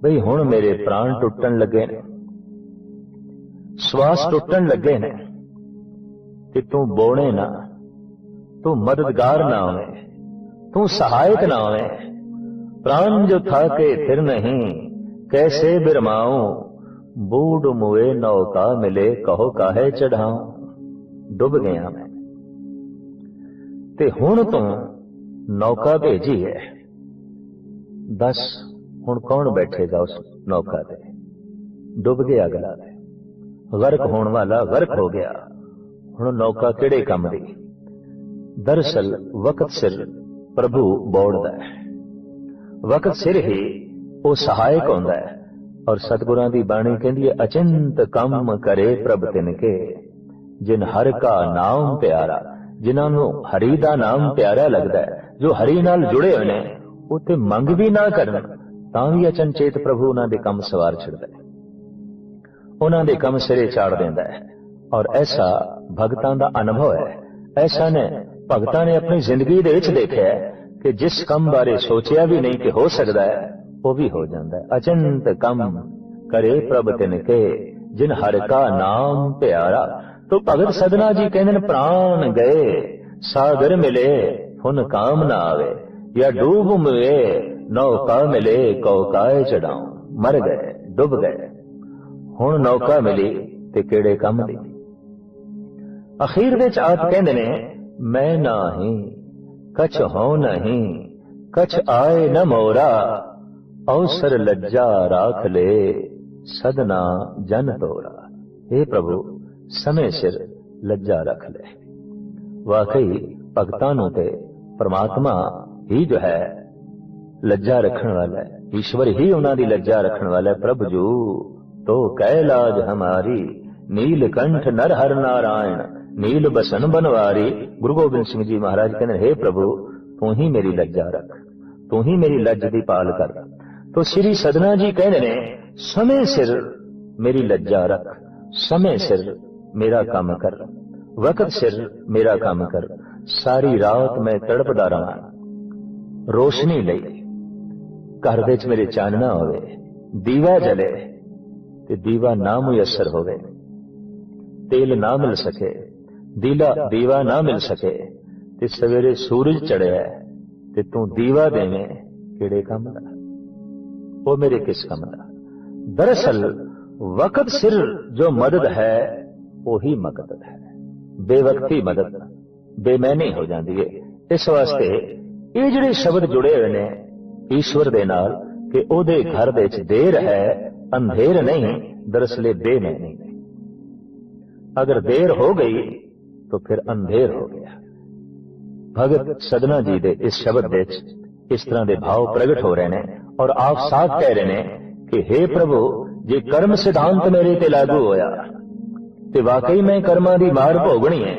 ਬਈ ਹੁਣ ਮੇਰੇ ਪ੍ਰਾਣ ਟੁੱਟਣ ਲੱਗੇ سواس ٹوٹن لگے نونے نہ تددگار نہ سہایت نہ پھر نہیں، کیسے برماؤں؟ بوڑ موے نوکا ملے، کہو کہے چڑھاؤں؟ ڈب گیا میں۔ تے ہون تو نوکا بھیجی ہے۔ دس ہون کون بیٹھے گا اس نوکا دے ڈب گیا گلا دے ਗਰਕ ਹੋਣ ਵਾਲਾ ਗਰਕ ਹੋ ਗਿਆ। ਹੁਣ ਨੌਕਾ ਕਿਹੜੇ ਕੰਮ ਦੀ? ਦਰਸਲ ਵਕਤ ਸਿਰ ਪ੍ਰਭੂ ਬੋੜਦਾ ਹੈ। ਵਕਤ ਸਿਰ ਹੀ ਉਹ ਸਹਾਇਕ ਹੁੰਦਾ ਹੈ ਔਰ ਸਤਿਗੁਰਾਂ ਦੀ ਬਾਣੀ ਕਹਿੰਦੀ ਹੈ, ਅਚੰਤ ਕੰਮ ਕਰੇ ਪ੍ਰਭ ਤਿਨ ਕੇ, ਜਿਨ ਹਰ ਕਾ ਨਾਮ ਪਿਆਰਾ, ਜਿਨ੍ਹਾਂ ਨੂੰ ਹਰੀ ਦਾ ਨਾਮ ਪਿਆਰਾ ਲੱਗਦਾ ਹੈ, ਜੋ ਹਰੀ ਨਾਲ ਜੁੜੇ ਹੋਏ ਨੇ ਉਹ ਤੇ ਮੰਗ ਵੀ ਨਾ ਕਰਨ, ਤਾਂ ਵੀ ਅਚਨਚੇਤ ਪ੍ਰਭੂ ਉਹਨਾਂ ਦੇ ਕੰਮ ਸਵਾਰ ਛੱਡਦਾ ਹੈ। ਉਹਨਾਂ ਦੇ ਕੰਮ ਸਿਰੇ ਚਾੜ ਦਿੰਦਾ ਹੈ। ਔਰ ਐਸਾ ਭਗਤਾਂ ਦਾ ਅਨੁਭਵ ਹੈ। ਐਸਾ ਨੇ ਭਗਤਾਂ ਨੇ ਆਪਣੀ ਜ਼ਿੰਦਗੀ ਦੇ ਵਿੱਚ ਦੇਖਿਆ ਕਿ ਜਿਸ ਕੰਮ ਬਾਰੇ ਸੋਚਿਆ ਵੀ ਨਹੀਂ ਕਿ ਹੋ ਸਕਦਾ ਹੈ, ਉਹ ਵੀ ਹੋ ਜਾਂਦਾ ਹੈ। ਅਚੰਤ ਕੰਮ ਕਰੇ ਪ੍ਰਭ ਤਿਨ ਕੇ, ਜਿਨ ਹਰ ਕਾ ਨਾਮ ਪਿਆਰਾ। ਤੋ ਭਗਤ ਸਦਨਾ ਜੀ ਕਹਿੰਦੇ ਨੇ, ਪ੍ਰਾਨ ਗਏ, ਸਾਗਰ ਮਿਲੇ, ਹੁਣ ਕਾਮ ਨਾ ਆਵੇ। ਜਾਂ ਡੂਬ ਮਿਲੇ ਨੌਕਾ ਮਿਲੇ ਕੌਕਾਏ ਚੜਾਉ ਮਰ ਗਏ, ਡੁੱਬ ਗਏ। ਹੁਣ ਨੌਕਾ ਮਿਲੀ ਤੇ ਕਿਹੜੇ ਕੰਮ ਦੀ? ਅਖੀਰ ਵਿੱਚ ਆਪ ਕਹਿੰਦੇ ਨੇ, ਮੈਂ ਨਹੀਂ, ਕਛ ਹੋ ਨਹੀਂ, ਕਛ ਆਏ ਨ ਮੋਰਾ, ਅਵਸਰ ਲੱਜਾ ਰਾਖ ਲੈ, ਸਦਨਾ ਜਨ ਤੋਰਾ। हे ਪ੍ਰਭੂ, ਸਮੇਂ ਸਿਰ ਲੱਜਾ ਰੱਖ ਲੈ। ਵਾਕਈ ਭਗਤਾਂ ਨੂੰ ਤੇ ਪ੍ਰਮਾਤਮਾ ਹੀ ਜੋ ਹੈ, ਲੱਜਾ ਰੱਖਣ ਵਾਲਾ ਹੈ। ਈਸ਼ਵਰ ਹੀ ਉਹਨਾਂ ਦੀ ਲੱਜਾ ਰੱਖਣ ਵਾਲਾ ਹੈ, ਪ੍ਰਭ ਜੂ। ਤੋ ਕਹਿ ਲਾਜ ਹਮਾਰੀ ਨੀਲ ਕੰਠ ਨਰ ਹਰ ਨਾਰਾਇਣ ਨੀਲ ਗੁਰੂ ਗੋਬਿੰਦ ਸਿੰਘ ਜੀ ਮਹਾਰਾਜ ਕਹਿੰਦੇ हे ਪ੍ਰਭੂ ਤੂੰ ਹੀ ਮੇਰੀ ਲੱਜਾ ਰੱਖ ਤੂੰ ਹੀ ਮੇਰੀ ਲੱਜ ਦੀ ਪਾਲ ਕਰ ਤੋ ਸ੍ਰੀ ਸਦਨਾ ਜੀ ਕਹਿੰਦੇ ਨੇ ਸਮੇਂ ਸਿਰ ਮੇਰੀ ਲੱਜਾ ਰੱਖ ਸਮੇਂ ਸਿਰ ਮੇਰਾ ਕੰਮ ਕਰ ਵਕਤ ਸਿਰ ਮੇਰਾ ਕੰਮ ਕਰ ਸਾਰੀ ਰਾਤ ਮੈਂ ਤੜਪਦਾ ਰਹਾਂ ਰੋਸ਼ਨੀ ਲਈ ਘਰ ਵਿੱਚ ਮੇਰੇ ਚਾਨਣਾ ਹੋਵੇ ਦੀਵਾ ਜਲੇ ਤੇ ਦੀਵਾ ਨਾ ਮੁਯਸਰ ਹੋਵੇ। ਤੇਲ ਨਾ ਮਿਲ ਸਕੇ, ਦੀਲਾ ਦੀਵਾ ਨਾ ਮਿਲ ਸਕੇ, ਤੇ ਸਵੇਰੇ ਸੂਰਜ ਚੜਿਆ ਤੇ ਤੂੰ ਦੀਵਾ ਦੇਵੇਂ ਕਿਹੜੇ ਕੰਮ ਦਾ? ਉਹ ਮੇਰੇ ਕਿਸ ਕੰਮ ਦਾ? ਦਰਅਸਲ ਵਕਤ ਸਿਰ ਜੋ ਮਦਦ ਹੈ, ਉਹੀ ਮਕਦਦ ਹੈ। ਬੇਵਕਤੀ ਮਦਦ, ਬੇਮੈਨੀ ਹੋ ਜਾਂਦੀ ਹੈ ਇਸ ਵਾਸਤੇ ਇਹ ਜਿਹੜੇ ਸ਼ਬਦ ਜੁੜੇ ਹੋਏ ਨੇ, ਈਸ਼ਵਰ ਦੇ ਨਾਲ, ਕਿ ਉਹਦੇ ਘਰ ਦੇ ਵਿੱਚ ਦੇਰ ਹੈ ਅੰਧੇਰ ਨਹੀਂ ਦਰਅਸਲ ਬੇਮੈਨੀ ਨਹੀਂ ਅਗਰ ਦੇਰ ਹੋ ਗਈ ਤਾਂ ਫਿਰ ਅੰਧੇਰ ਹੋ ਗਿਆ ਭਗਤ ਸਦਨਾ ਜੀ ਦੇ ਇਸ ਸ਼ਬਦ ਵਿੱਚ ਇਸ ਤਰ੍ਹਾਂ ਦੇ ਭਾਵ ਪ੍ਰਗਟ ਹੋ ਰਹੇ ਨੇ ਔਰ ਆਪ ਸਾਥ ਕਹਿ ਰਹੇ ਨੇ ਕਿ हे ਪ੍ਰਭੂ ਜੇ ਕਰਮ ਸਿਧਾਂਤ ਮੇਰੇ ਤੇ ਲਾਗੂ ਹੋਇਆ ਤੇ ਵਾਕਈ ਮੈਂ ਕਰਮਾਂ ਦੀ ਮਾਰ ਭੋਗਣੀ ਹੈ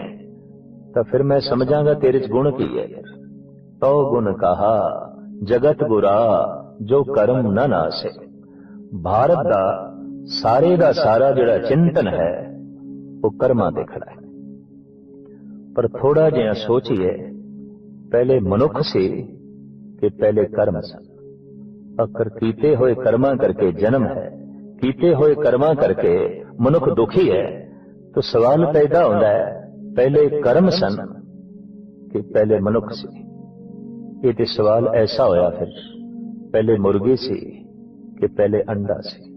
ਤਾਂ ਫਿਰ ਮੈਂ ਸਮਝਾਂਗਾ ਤੇਰੇ ਚ ਗੁਣ ਕੀ ਹੈ ਤੋ ਗੁਣ ਕਹਾ ਜਗਤ ਬੁਰਾ ਜੋ ਕਰਮ ਨਾ ਨਾਸੇ ਭਾਰਤ ਦਾ ਸਾਰੇ ਦਾ ਸਾਰਾ ਜਿਹੜਾ ਚਿੰਤਨ ਹੈ, ਉਹ ਕਰਮਾਂ ਤੇ ਖੜਾ ਹੈ। ਪਰ ਥੋੜਾ ਜਿਹਾ ਸੋਚੀਏ, ਪਹਿਲੇ ਮਨੁੱਖ ਸੀ ਕਿ ਪਹਿਲੇ ਕਰਮ ਸਨ। ਅਕਰ ਕੀਤੇ ਹੋਏ ਕਰਮਾਂ ਕਰਕੇ ਜਨਮ ਹੈ, ਕੀਤੇ ਹੋਏ ਕਰਮਾਂ ਕਰਕੇ ਮਨੁੱਖ ਦੁਖੀ ਹੈ, ਤਾਂ ਸਵਾਲ ਪੈਦਾ ਹੁੰਦਾ ਹੈ, ਪਹਿਲੇ ਕਰਮ ਸਨ ਕਿ ਪਹਿਲੇ ਮਨੁੱਖ ਸੀ। ਇਹ ਤੇ ਸਵਾਲ ਐਸਾ ਹੋਇਆ ਫਿਰ, ਪਹਿਲੇ ਮੁਰਗੀ ਸੀ ਕਿ ਪਹਿਲੇ ਅੰਡਾ ਸੀ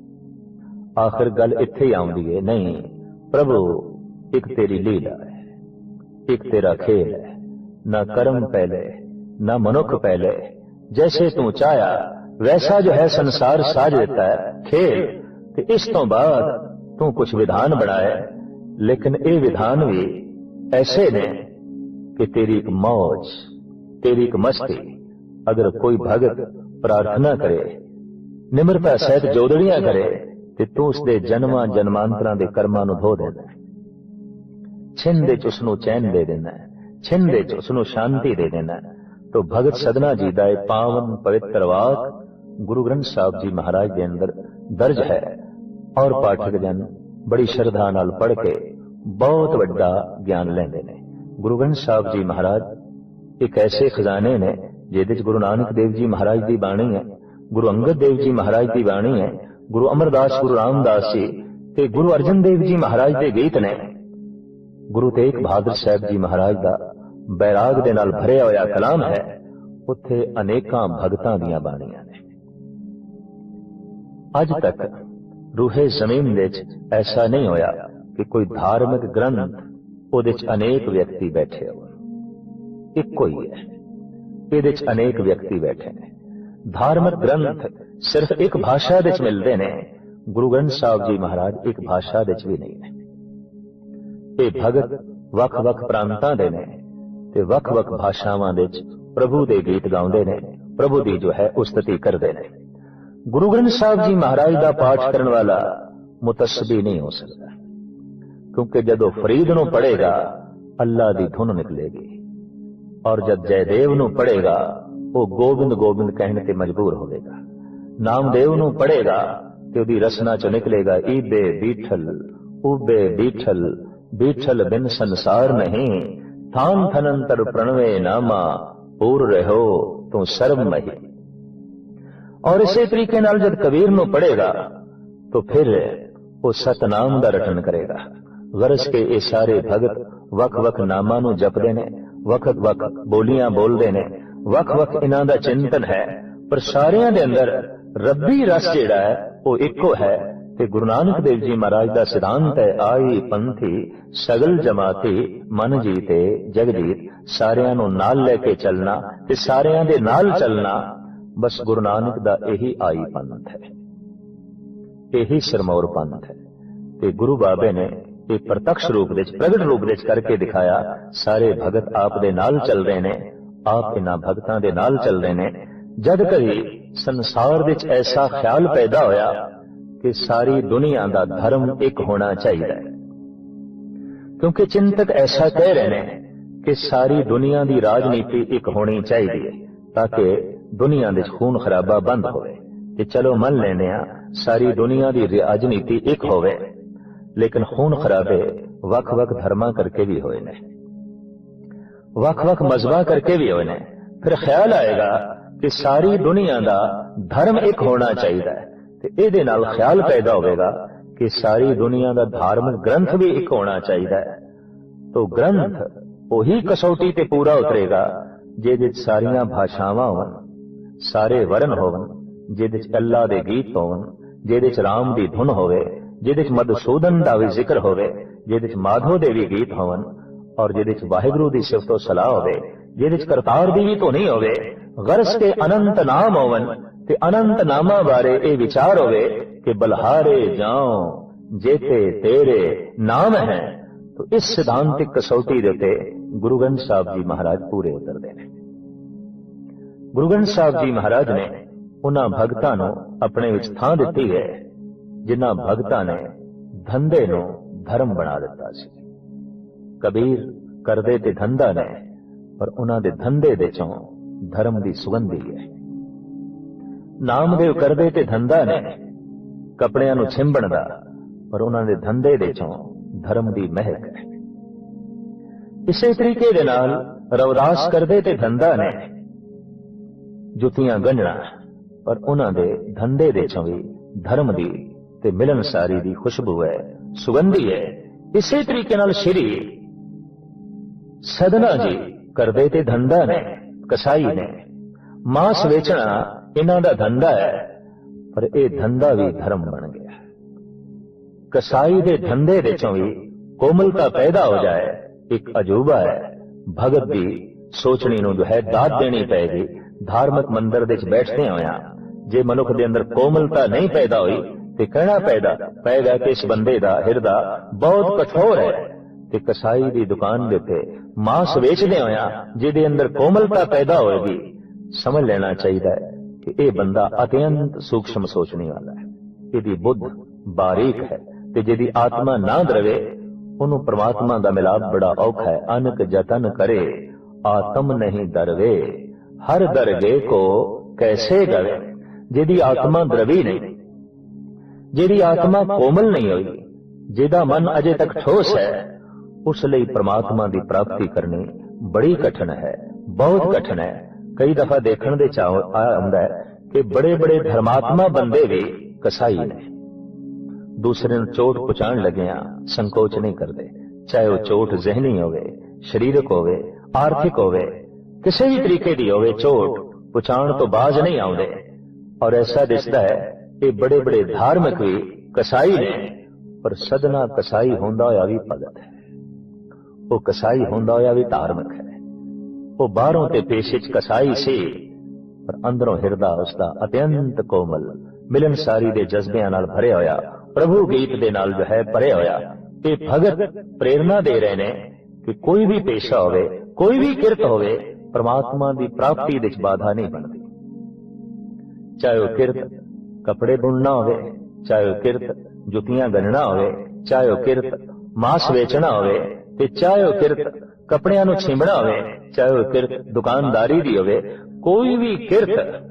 ਆਖਰ ਗੱਲ ਇੱਥੇ ਹੀ ਆਉਂਦੀ ਹੈ ਨਹੀਂ ਪ੍ਰਭੂ ਇੱਕ ਤੇਰੀ ਲੀਲਾ ਹੈ ਇੱਕ ਤੇਰਾ ਖੇਲ ਹੈ ਨਾ ਕਰਮ ਪਹਿਲੇ ਨਾ ਮਨੁੱਖ ਪਹਿਲੇ ਜੈਸੇ ਤੂੰ ਚਾਹਿਆ ਵੈਸਾ ਜੋ ਹੈ ਸੰਸਾਰ ਸਾਜ ਦਿੱਤਾ ਹੈ ਖੇਲ ਤੇ ਇਸ ਤੋਂ ਬਾਅਦ ਤੂੰ ਕੁਝ ਵਿਧਾਨ ਬਣਾਇਆ ਲੇਕਿਨ ਇਹ ਵਿਧਾਨ ਵੀ ਐਸੇ ਨੇ ਕਿ ਤੇਰੀ ਇੱਕ ਮौज ਤੇਰੀ ਇੱਕ ਮਸਤੀ ਅਗਰ ਕੋਈ ਭਗਤ ਪ੍ਰਾਰਥਨਾ ਕਰੇ ਨਿਮਰਤਾ ਸਹਿਤ ਜੋਦੜੀਆਂ ਕਰੇ ਤੇ ਤੂੰ ਉਸ ਦੇ ਜਨਮਾਂ ਜਨਮਾਂਤਰਾਂ ਦੇ ਕਰਮਾਂ ਨੂੰ ਧੋ ਦੇਣਾ ਛਿੰਨ ਦੇ ਚ ਉਸ ਨੂੰ ਚੈਨ ਦੇ ਦੇਣਾ ਛਿੰਨ ਦੇ ਚ ਉਸ ਨੂੰ ਸ਼ਾਂਤੀ ਦੇ ਦੇਣਾ ਤੋ ਭਗਤ ਸਦਨਾ ਜੀ ਦਾ ਇਹ ਪਾਵਨ ਪਵਿੱਤਰ ਵਾਕ ਗੁਰੂ ਗ੍ਰੰਥ ਸਾਹਿਬ ਜੀ ਮਹਾਰਾਜ ਦੇ ਅੰਦਰ ਦਰਜ ਹੈ। ਔਰ ਪਾਠਕ ਜਨ ਬੜੀ ਸ਼ਰਧਾ ਨਾਲ ਪੜ੍ਹ ਕੇ ਬਹੁਤ ਵੱਡਾ ਗਿਆਨ ਲੈਂਦੇ ਨੇ। ਗੁਰੂ ਗ੍ਰੰਥ ਸਾਹਿਬ ਜੀ ਮਹਾਰਾਜ ਇੱਕ ਐਸੇ ਖਜ਼ਾਨੇ ਨੇ ਜਿਹਦੇ ਵਿੱਚ ਗੁਰੂ ਨਾਨਕ ਦੇਵ ਜੀ ਮਹਾਰਾਜ ਦੀ ਬਾਣੀ ਹੈ। ਗੁਰੂ ਅੰਗਦ ਦੇਵ ਜੀ ਮਹਾਰਾਜ ਦੀ ਬਾਣੀ ਹੈ, ਗੁਰੂ ਅਮਰਦਾਸ, ਗੁਰੂ ਰਾਮਦਾਸ ਜੀ ਤੇ ਗੁਰੂ ਅਰਜਨ ਦੇਵ ਜੀ ਮਹਾਰਾਜ ਦੇ ਗੀਤ ਨੇ। ਗੁਰੂ ਤੇਗ ਬਹਾਦਰ ਸਾਹਿਬ ਜੀ ਮਹਾਰਾਜ ਦਾ ਬੈਰਾਗ ਦੇ ਨਾਲ ਭਰਿਆ ਹੋਇਆ ਕਲਾਮ ਹੈ, ਉੱਥੇ ਅਨੇਕਾਂ ਭਗਤਾਂ ਦੀਆਂ ਬਾਣੀਆਂ ਨੇ। ਅੱਜ ਤੱਕ ਰੂਹੇ ਜ਼ਮੀਨ ਵਿੱਚ ਐਸਾ ਨਹੀਂ ਹੋਇਆ ਕਿ ਕੋਈ ਧਾਰਮਿਕ ਗ੍ਰੰਥ ਉਹਦੇ ਚ ਅਨੇਕ ਵਿਅਕਤੀ ਬੈਠੇ ਹੋਣ। ਇੱਕੋ ਹੀ ਹੈ, ਇਹਦੇ 'ਚ ਅਨੇਕ ਵਿਅਕਤੀ ਬੈਠੇ ਨੇ। ਧਾਰਮਿਕ ਗ੍ਰੰਥ ਸਿਰਫ ਇੱਕ ਭਾਸ਼ਾ ਵਿੱਚ ਮਿਲਦੇ ਨੇ। ਗੁਰੂ ਗ੍ਰੰਥ ਸਾਹਿਬ ਜੀ ਮਹਾਰਾਜ ਇੱਕ ਭਾਸ਼ਾ ਵਿੱਚ ਵੀ ਨਹੀਂ ਨੇ। ਇਹ ਭਗਤ ਵੱਖ-ਵੱਖ ਪ੍ਰਾਂਤਾਂ ਦੇ ਨੇ ਤੇ ਵੱਖ-ਵੱਖ ਭਾਸ਼ਾਵਾਂ ਵਿੱਚ ਪ੍ਰਭੂ ਦੇ ਗੀਤ ਗਾਉਂਦੇ ਨੇ। ਪ੍ਰਭੂ ਦੀ ਜੋ ਹੈ ਉਸਤਤੀ ਕਰਦੇ ਨੇ। ਗੁਰੂ ਗ੍ਰੰਥ ਸਾਹਿਬ ਜੀ ਮਹਾਰਾਜ ਦਾ ਪਾਠ ਕਰਨ ਵਾਲਾ ਮੁਤਸਬੀ ਨਹੀਂ ਹੋ ਸਕਦਾ। ਕਿਉਂਕਿ ਜਦੋਂ ਫਰੀਦ ਨੂੰ ਪੜੇਗਾ ਅੱਲਾ ਦੀ ਧੁਨ ਨਿਕਲੇਗੀ। ਔਰ ਜਦ ਜੈਦੇਵ ਨੂੰ ਪੜੇਗਾ ਉਹ ਗੋਬਿੰਦ ਗੋਬਿੰਦ ਕਹਿਣ ਤੇ ਮਜਬੂਰ ਹੋਵੇਗਾ ਨਾਮਦੇਵ ਨੂੰ ਪੜੇਗਾ نکلے گا۔ ਰਸਨਾ ਚ ਨਿਕਲੇਗਾ ਈਬੇ ਬੀਠਲ بیٹھل بیٹھل بن سنسار نہیں۔ تھان ਥਾਨ ਥਨੰਤਰ پرنوے ناما، پور رہو تو سرم مہی۔ اور اسی طریقے نال جد کبیر نو پڑے گا، تو پھر وہ ست نام دا رٹن کرے گا۔ غرص کے یہ سارے بھگت وقت وق ناما جپ دینے وقت وقت بولیاں بولتے ہیں ਵੱਖ ਵੱਖ ਇਹਨਾਂ ਦਾ ਚਿੰਤਨ ਹੈ, ਪਰ ਸਾਰਿਆਂ ਦੇ ਅੰਦਰ ਰੱਬੀ ਰਸ ਜਿਹੜਾ ਹੈ, ਉਹ ਇੱਕੋ ਹੈ ਤੇ ਗੁਰੂ ਨਾਨਕ ਦੇਵ ਜੀ ਮਹਾਰਾਜ ਦਾ ਸਿਧਾਂਤ ਹੈ, ਆਈ ਪੰਥੀ ਸਗਲ ਜਮਾਤੀ, ਮਨ ਜੀਤੇ, ਜਗਜੀਤ, ਸਾਰਿਆਂ ਨੂੰ ਨਾਲ ਲੈ ਕੇ ਚੱਲਣਾ ਤੇ ਸਾਰਿਆਂ ਦੇ ਨਾਲ ਚੱਲਣਾ, ਬਸ ਗੁਰੂ ਨਾਨਕ ਦਾ ਇਹੀ ਆਈ ਪੰਥ ਹੈ। ਇਹੀ ਸਰਮੌਰ ਪੰਥ ਹੈ। ਤੇ ਗੁਰੂ ਬਾਬੇ ਨੇ ਇਹ ਪ੍ਰਤੱਖ ਰੂਪ ਵਿੱਚ, ਪ੍ਰਗਟ ਰੂਪ ਵਿੱਚ ਕਰਕੇ ਦਿਖਾਇਆ, ਸਾਰੇ ਭਗਤ ਆਪ ਦੇ ਨਾਲ ਚੱਲ ਰਹੇ ਨੇ ਆਪ ਇਹਨਾਂ ਭਗਤਾਂ ਦੇ ਨਾਲ ਚੱਲ ਨੇ। ਜਦ ਕਦੀ ਸੰਸਾਰ ਵਿੱਚ ਐਸਾ ਖਿਆਲ ਪੈਦਾ ਹੋਇਆ ਕਿ ਸਾਰੀ ਦੁਨੀਆ ਦਾ ਧਰਮ ਇੱਕ ਹੋਣਾ ਚਾਹੀਦਾ ਹੈ। ਕਿਉਂਕਿ ਚਿੰਤਕ ਐਸਾ ਕਹਿ ਰਹੇ ਨੇ ਕਿ ਸਾਰੀ ਦੁਨੀਆ ਦੀ ਰਾਜਨੀਤੀ ਇੱਕ ਹੋਣੀ ਚਾਹੀਦੀ ਹੈ ਤਾਂ ਕਿ ਦੁਨੀਆ ਦੇ ਖੂਨ ਖਰਾਬਾ ਬੰਦ ਹੋਵੇ। ਤੇ ਚਲੋ ਮੰਨ ਲੈਨੇ ਆ ਸਾਰੀ ਦੁਨੀਆ ਦੀ ਰਾਜਨੀਤੀ ਇੱਕ ਹੋਵੇ, ਲੇਕਿਨ ਖੂਨ ਖਰਾਬੇ ਵੱਖ-ਵੱਖ ਧਰਮਾਂ ਕਰਕੇ ਵੀ ਹੋਏ ਨੇ। ਵੱਖ-ਵੱਖ ਮਜ਼ਹਬਾਂ ਕਰਕੇ ਵੀ ਹੋਏ ਨੇ। ਫਿਰ ਖਿਆਲ ਆਏਗਾ ਕਿ ਸਾਰੀ ਦੁਨੀਆ ਦਾ ਧਰਮ ਇੱਕ ਹੋਣਾ ਚਾਹੀਦਾ ਹੈ ਤੇ ਇਹਦੇ ਨਾਲ ਖਿਆਲ ਪੈਦਾ ਹੋਵੇਗਾ ਕਿ ਸਾਰੀ ਦੁਨੀਆ ਦਾ ਧਾਰਮਿਕ ਗ੍ਰੰਥ ਵੀ ਇੱਕ ਹੋਣਾ ਚਾਹੀਦਾ ਹੈ। ਤੋਂ ਗ੍ਰੰਥ ਉਹੀ ਕਸੌਟੀ ਤੇ ਪੂਰਾ ਉਤਰੇਗਾ ਜਿਹਦੇ ਵਿੱਚ ਸਾਰੀਆਂ ਭਾਸ਼ਾਵਾਂ ਹੋਣ, ਸਾਰੇ ਵਰਨ ਹੋਣ, ਜਿਹਦੇ ਵਿੱਚ ਅੱਲਾ ਦੇ ਗੀਤ ਹੋਣ, ਜਿਹਦੇ ਵਿੱਚ ਰਾਮ ਦੀ ਧੁਨ ਹੋਵੇ, ਜਿਹਦੇ ਵਿੱਚ ਮਦਸੂਦਨ ਦਾ ਵੀ ਜ਼ਿਕਰ ਹੋਵੇ, ਜਿਹਦੇ ਵਿੱਚ ਮਾਧੋ ਦੇ ਵੀ ਗੀਤ ਹੋਣ ਔਰ ਜਿਹਦੇ ਵਿੱਚ ਵਾਹਿਗੁਰੂ ਦੀ ਸਿਫਤੋ ਸਲਾਹ ਹੋਵੇ, ਜਿਹਦੇ ਵਿੱਚ ਕਰਤਾਰ ਦੀ ਵੀ ਧੁਨੀ ਹੋਵੇ, ਗਰਸ ਤੇ ਅਨੰਤ ਨਾਮ ਹੋਵਨ, ਤੇ ਅਨੰਤ ਨਾਮਾਂ ਬਾਰੇ ਇਹ ਵਿਚਾਰ ਹੋਵੇ ਕਿ ਬਲਹਾਰੇ ਜਾਉ, ਜੇਤੇ ਤੇਰੇ ਨਾਮ ਹੈ। ਤੋ ਇਸ ਸਿਧਾਂਤਿਕ ਕਸੌਟੀ ਦੇ ਉੱਤੇ ਗੁਰੂ ਗ੍ਰੰਥ ਸਾਹਿਬ ਜੀ ਮਹਾਰਾਜ ਪੂਰੇ ਉਤਰਦੇ ਨੇ। ਗੁਰੂ ਗ੍ਰੰਥ ਸਾਹਿਬ ਜੀ ਮਹਾਰਾਜ ਨੇ ਉਹਨਾਂ ਭਗਤਾਂ ਨੂੰ ਆਪਣੇ ਵਿੱਚ ਥਾਂ ਦਿੱਤੀ ਹੈ, ਜਿਨ੍ਹਾਂ ਭਗਤਾਂ ਨੇ ਧੰਦੇ ਨੂੰ ਧਰਮ ਬਣਾ ਦਿੱਤਾ ਸੀ। ਕਬੀਰ ਕਰਦੇ ਤੇ ਧੰਦਾ ਨੇ, ਪਰ ਉਹਨਾਂ ਦੇ ਧੰਦੇ ਦੇ ਚੋਂ ਧਰਮ ਦੀ ਸੁਗੰਧੀ ਹੈ। ਨਾਮਦੇਵ ਕਰਦੇ ਤੇ ਧੰਦਾ ਨੇ, ਕਪੜਿਆਂ ਨੂੰ ਛਿੰਬਣ ਦਾ ਪਰ ਉਹਨਾਂ ਦੇ ਧੰਦੇ ਦੇ ਚੋਂ ਧਰਮ ਦੀ ਮਹਿਕ ਹੈ। ਇਸੇ ਤਰੀਕੇ ਦੇ ਨਾਲ ਰਵਦਾਸ ਕਰਦੇ ਤੇ ਧੰਦਾ ਨੇ, ਜੁੱਤੀਆਂ ਗੰਢਣਾ, ਪਰ ਉਹਨਾਂ ਦੇ ਧੰਦੇ ਦੇ ਚੋਂ ਵੀ ਧਰਮ ਦੀ ਤੇ ਮਿਲਨਸਾਰੀ ਦੀ ਖੁਸ਼ਬੂ ਹੈ, ਸੁਗੰਧੀ ਹੈ। ਇਸੇ ਤਰੀਕੇ ਨਾਲ ਸ਼੍ਰੀ ਸਦਨਾ ਜੀ ਕਰਦੇ ਤੇ ਧੰਦਾ ਨੇ ਕਸਾਈ ਨੇ। ਮਾਸ ਵੇਚਣਾ ਇਹਨਾਂ ਦਾ ਧੰਦਾ ਹੈ ਪਰ ਇਹ ਧੰਦਾ ਵੀ ਧਰਮ ਬਣ ਗਿਆ ਕਸਾਈ ਦੇ ਧੰਦੇ ਦੇ ਚੋਂ ਵੀ ਕੋਮਲਤਾ ਪੈਦਾ ਹੋ ਜਾਏ ਇੱਕ ਅਜੂਬਾ ਹੈ। ਭਗਤ ਦੀ ਸੋਚਣੀ ਨੂੰ ਜੋ ਹੈ ਦਾਤ ਦੇਣੀ ਪਏਗੀ। ਧਾਰਮਿਕ ਮੰਦਰ ਦੇ ਵਿੱਚ ਬੈਠਦੇ ਹੋਇਆ ਜੇ ਮਨੁੱਖ ਦੇ ਅੰਦਰ ਕੋਮਲਤਾ ਨਹੀਂ ਪੈਦਾ ਹੋਈ ਤੇ ਕਹਿਣਾ ਪੈਦਾ ਪਏਗਾ ਕਿ ਇਸ ਬੰਦੇ ਦਾ ਹਿਰਦਾ ਬਹੁਤ ਕਠੋਰ ਹੈ। ਤੇ ਕਸਾਈ ਦੀ ਦੁਕਾਨ ਦੇ ਉੱਤੇ ਮਾਸ ਵੇਚਦੇ ਹੋਇਆ ਜਿਹਦੇ ਅੰਦਰ ਕੋਮਲਤਾ ਪੈਦਾ ਹੋਏਗੀ, ਸਮਝ ਲੈਣਾ ਚਾਹੀਦਾ ਹੈ ਕਿ ਇਹ ਬੰਦਾ ਅਤਿਅੰਤ ਸੂਖਸ਼ਮ ਸੋਚਣੀ ਵਾਲਾ ਹੈ। ਇਹਦੀ ਬੁੱਧ ਬਾਰੀਕ ਹੈ ਤੇ ਜਿਹਦੀ ਆਤਮਾ ਨਾ ਦਰਵੇ, ਉਹਨੂੰ ਪ੍ਰਮਾਤਮਾ ਦਾ ਮਿਲਾਪ ਬੜਾ ਔਖਾ ਹੈ। ਅਨਕ ਜਤਨ ਕਰੇ, ਆਤਮ ਨਹੀਂ ਦਰਵੇ। ਹਰ ਦਰਗੇ ਕੋ ਕੈਸੇ ਗਵੇ, ਜਿਹਦੀ ਆਤਮਾ ਦਰਵੀ ਨਹੀਂ। ਜਿਹਦੀ ਆਤਮਾ ਕੋਮਲ ਨਹੀਂ ਹੋਈ, ਜਿਹਦਾ ਮਨ ਅਜੇ ਤੱਕ ਠੋਸ ਹੈ ਉਸ ਲਈ ਪ੍ਰਮਾਤਮਾ ਦੀ ਪ੍ਰਾਪਤੀ ਕਰਨੀ ਬੜੀ ਕਠਿਨ ਹੈ, ਬਹੁਤ ਕਠਿਨ ਹੈ। ਕਈ ਦਫਾ ਦੇਖਣ ਦੇ ਚਾਹ ਆਉਂਦਾ ਹੈ ਕਿ ਬੜੇ ਬੜੇ ਧਰਮਾਤਮਾ ਬੰਦੇ ਵੀ ਕਸਾਈ ਨੇ। ਦੂਸਰੇ ਨੂੰ ਚੋਟ ਪਹੁੰਚਾਉਣ ਲੱਗਿਆਂ ਸੰਕੋਚ ਨਹੀਂ ਕਰਦੇ। ਚਾਹੇ ਉਹ ਚੋਟ ਜ਼ਿਹਨੀ ਹੋਵੇ, ਸਰੀਰਕ ਹੋਵੇ, ਆਰਥਿਕ ਹੋਵੇ, ਕਿਸੇ ਵੀ ਤਰੀਕੇ ਦੀ ਹੋਵੇ ਚੋਟ ਪਹੁੰਚਾਉਣ ਤੋਂ ਬਾਜ਼ ਨਹੀਂ ਆਉਂਦੇ। ਔਰ ਐਸਾ ਦਿਸਦਾ ਹੈ ਕਿ ਬੜੇ ਬੜੇ ਧਾਰਮਿਕ ਵੀ ਕਸਾਈ ਨੇ, ਪਰ ਸਦਨਾ ਕਸਾਈ ਹੁੰਦਾ ਹੋਇਆ ਵੀ ਭਗਤ ਹੈ। ਉਹ ਕਸਾਈ ਹੁੰਦਾ ਹੋਇਆ ਵੀ ਧਾਰਮਿਕ ਹੈ। ਉਹ ਬਾਹਰੋਂ ਤੇ ਪੇਸ਼ੇ ਚ ਕਸਾਈ ਸੀ, ਪਰ ਅੰਦਰੋਂ ਹਿਰਦਾ ਉਸਦਾ ਅਤਿਅੰਤ ਕੋਮਲ, ਮਿਲਨਸਾਰੀ ਦੇ ਜਜ਼ਬਿਆਂ ਨਾਲ ਭਰਿਆ ਹੋਇਆ, ਪ੍ਰਭੂ ਗੀਤ ਦੇ ਨਾਲ ਜੋ ਹੈ ਭਰਿਆ ਹੋਇਆ। ਇਹ ਭਗਤ ਪ੍ਰੇਰਣਾ ਦੇ ਰਹੇ ਨੇ ਕਿ ਕੋਈ ਵੀ ਪੇਸ਼ਾ ਹੋਵੇ, ਕੋਈ ਵੀ ਕਿਰਤ ਹੋਵੇ, ਪ੍ਰਮਾਤਮਾ ਦੀ ਪ੍ਰਾਪਤੀ ਵਿੱਚ ਬਾਧਾ ਨਹੀਂ ਬਣਦੀ। ਚਾਹੇ ਉਹ ਕਿਰਤ ਕੱਪੜੇ ਬੁਣਨਾ ਹੋਵੇ, ਚਾਹੇ ਉਹ ਕਿਰਤ ਜੁੱਤੀਆਂ ਗੰਨਣਾ ਹੋਵੇ, ਚਾਹੇ ਉਹ ਕਿਰਤ ਮਾਸ ਵੇਚਣਾ ਹੋਵੇ ਤੇ ਚਾਹੇ ਉਹ ਕਿਰਤ ਕੱਪੜਿਆਂ ਨੂੰ ਛਿੰਬਣਾ ਹੋਵੇ ਚਾਹੇ ਉਹ ਕਿਰਤ ਦੁਕਾਨਦਾਰੀ ਦੀ ਹੋਵੇ, ਕੋਈ ਵੀ ਕਿਰਤ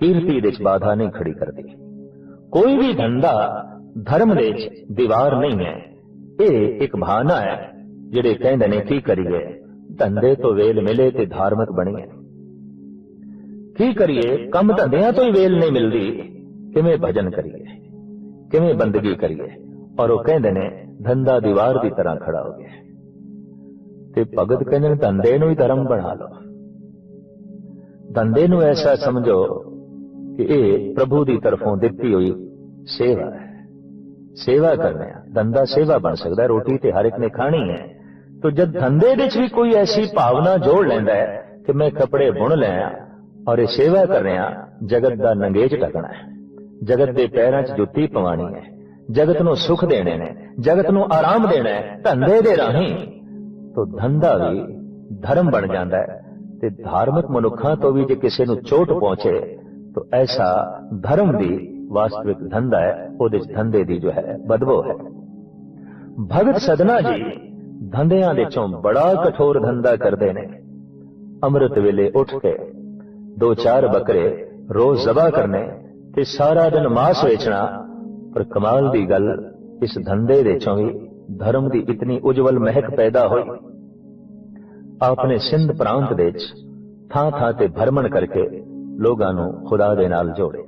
ਕੀਰਤੀ ਦੇ ਵਿੱਚ ਬਾਧਾ ਨਹੀਂ ਖੜੀ ਕਰਦੀ। ਕੋਈ ਵੀ ਧੰਦਾ ਧਰਮ ਦੇ ਵਿੱਚ ਦੀਵਾਰ ਨਹੀਂ ਹੈ। ਇਹ ਇੱਕ ਬਹਾਨਾ ਹੈ, ਜਿਹੜੇ ਕਹਿੰਦੇ ਨੇ, ਕੀ ਕਰੀਏ? ਧੰਦੇ ਤੋਂ ਵੇਲ ਮਿਲੇ ਤੇ ਧਾਰਮਿਕ ਬਣੀਏ। ਕੀ ਕਰੀਏ? ਕੰਮ ਧੰਦਿਆਂ ਤੋਂ ਹੀ ਵੇਲ ਨਹੀਂ ਮਿਲਦੀ। ਕਿਵੇਂ ਭਜਨ ਕਰੀਏ? ਕਿਵੇਂ ਬੰਦਗੀ ਕਰੀਏ? ਔਰ ਉਹ ਕਹਿੰਦੇ ਨੇ, ਧੰਦਾ ਦੀਵਾਰ ਦੀ ਤਰ੍ਹਾਂ ਖੜਾ ਹੋ ਗਿਆ। ਤੇ ਭਗਤ ਕਹਿੰਦੇ ਨੇ, ਧੰਦੇ ਨੂੰ ਹੀ ਧਰਮ ਬਣਾ ਲਓ। ਧੰਦੇ ਨੂੰ ਐਸਾ ਸਮਝੋ ਕਿ ਇਹ ਪ੍ਰਭੂ ਦੀ ਤਰਫੋਂ ਦਿੱਤੀ ਹੋਈ ਸੇਵਾ ਹੈ। ਸੇਵਾ ਕਰਨੇ ਆ, ਧੰਦਾ ਸੇਵਾ ਬਣ ਸਕਦਾ ਰੋਟੀ ਤੇ ਹਰ ਇੱਕ ਨੇ ਖਾਣੀ ਹੈ। ਤੋ ਜਦ ਧੰਦੇ ਵਿੱਚ ਵੀ ਕੋਈ ਐਸੀ ਭਾਵਨਾ ਜੋੜ ਲੈਂਦਾ ਹੈ ਕਿ ਮੈਂ ਕੱਪੜੇ ਬੁਣ ਲਿਆ ਔਰ ਇਹ ਸੇਵਾ ਕਰ ਰਿਹਾ, ਜਗਤ ਦਾ ਨੰਗੇਜ ਢਕਣਾ ਹੈ। ਜਗਤ ਦੇ ਪੈਰਾਂ 'ਚ ਜੁੱਤੀ ਪਵਾਣੀ ਹੈ। ਜਗਤ ਨੂੰ ਸੁਖ ਦੇਣੇ ਨੇ ਜਗਤ ਨੂੰ ਆਰਾਮ ਦੇਣਾ ਹੈ, ਧੰਦੇ ਦੇ ਰਾਹੀਂ, ਤੋ ਧੰਦਾ ਵੀ ਧਰਮ ਬਣ ਜਾਂਦਾ ਹੈ। ਤੇ ਧਾਰਮਿਕ ਮਨੁੱਖਾਂ ਤੋਂ ਵੀ ਜੇ ਕਿਸੇ ਨੂੰ ਚੋਟ ਪਹੁੰਚੇ, ਤਾਂ ਐਸਾ ਧਰਮ ਦੀ ਵਾਸਤਵਿਕ ਧੰਦਾ ਹੈ, ਉਹਦੇ ਧੰਦੇ ਦੀ ਜੋ ਹੈ, ਬਦਬੋ ਹੈ। ਭਗਤ ਸਦਨਾ ਜੀ ਧੰਦਿਆਂ ਦੇ ਚੋਂ ਬੜਾ ਕਠੋਰ ਧੰਦਾ ਕਰਦੇ ਨੇ। ਅੰਮ੍ਰਿਤ ਵੇਲੇ ਉੱਠ ਕੇ ਦੋ ਚਾਰ ਬੱਕਰੇ ਰੋਜ਼ ਜ਼ਬਾ ਕਰਨੇ ਤੇ ਸਾਰਾ ਦਿਨ ਮਾਸ ਵੇਚਣਾ ਪਰ ਕਮਾਲ ਦੀ ਗੱਲ, ਇਸ ਧੰਦੇ ਦੇ ਚੋਂ ਵੀ ਧਰਮ ਦੀ ਇਤਨੀ ਉਜਵਲ ਮਹਿਕ ਪੈਦਾ ਹੋਈ। ਆਪਣੇ ਸਿੰਧ ਪ੍ਰਾਂਤ ਦੇ ਵਿੱਚ ਥਾਂ ਥਾਂ ਤੇ ਭਰਮਣ ਕਰਕੇ ਲੋਕਾਂ ਨੂੰ ਖੁਦਾ ਦੇ ਨਾਲ ਜੋੜਿਆ।